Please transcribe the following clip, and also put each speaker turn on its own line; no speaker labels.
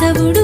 కేశవుడు